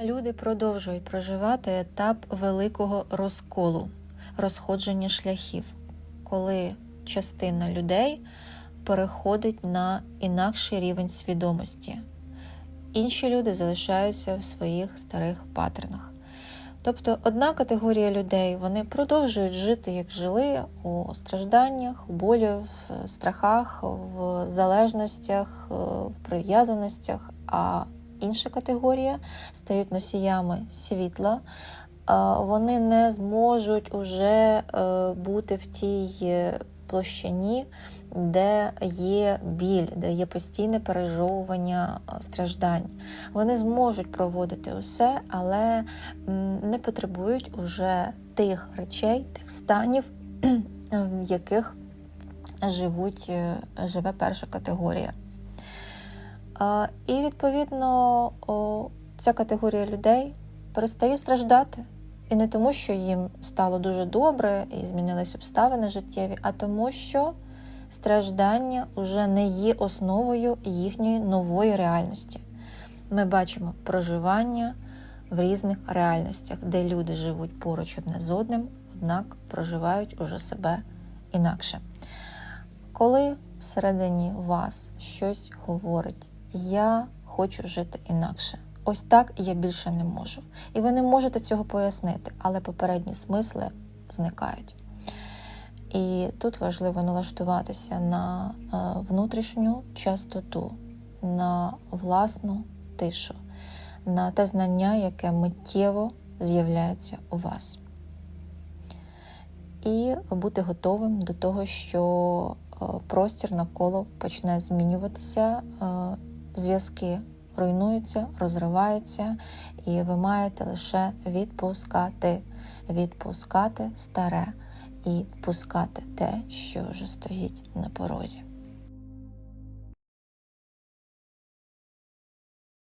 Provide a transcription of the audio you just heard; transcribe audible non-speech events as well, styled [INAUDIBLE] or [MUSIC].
Люди продовжують проживати етап великого розколу, розходження шляхів, коли частина людей переходить на інакший рівень свідомості. Інші люди залишаються в своїх старих паттернах. Тобто одна категорія людей вони продовжують жити, як жили у стражданнях, у болі, в страхах, в залежностях, е, в прив'язаностях. А інша категорія стають носіями світла. Вони не зможуть уже е, бути в тій е, площині, де є біль, де є постійне пережовування страждань. Вони зможуть проводити усе, але не потребують уже тих речей, тих станів, [CLEARS THROAT] в яких живуть, е, живе перша категорія. І відповідно ця категорія людей перестає страждати. І не тому, що їм стало дуже добре і змінились обставини життєві, а тому, що страждання вже не є основою їхньої нової реальності. Ми бачимо проживання в різних реальностях, де люди живуть поруч одне з одним, однак проживають уже себе інакше. Коли всередині вас щось говорить, я хочу жити інакше. Ось так я більше не можу. І ви не можете цього пояснити, але попередні смисли зникають. І тут важливо налаштуватися на е, внутрішню частоту, на власну тишу, на те знання, яке миттєво з'являється у вас. І бути готовим до того, що е, простір навколо почне змінюватися, е, зв'язки руйнуються, розриваються, і ви маєте лише відпускати, відпускати старе і впускати те, що вже стоїть на порозі.